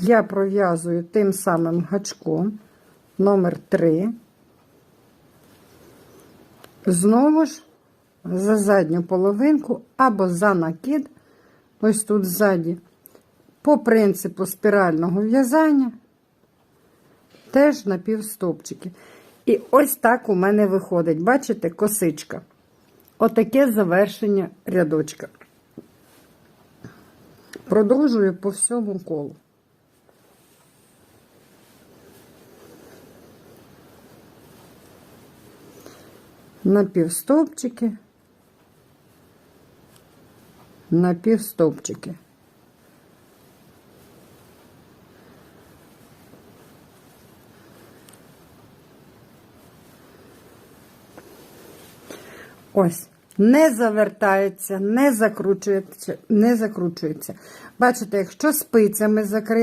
я пров'язую тим самим гачком номер 3. Знову ж за задню половинку або за накид, ось тут ззаді, по принципу спірального в'язання, теж на півстопчики. І ось так у мене виходить, бачите, косичка. Отаке завершення рядочка. Продовжую по всьому колу. На півстопчики, на півстопчики. Ось, не завертається, не закручується, не закручується. Бачите, якщо спицями закрили,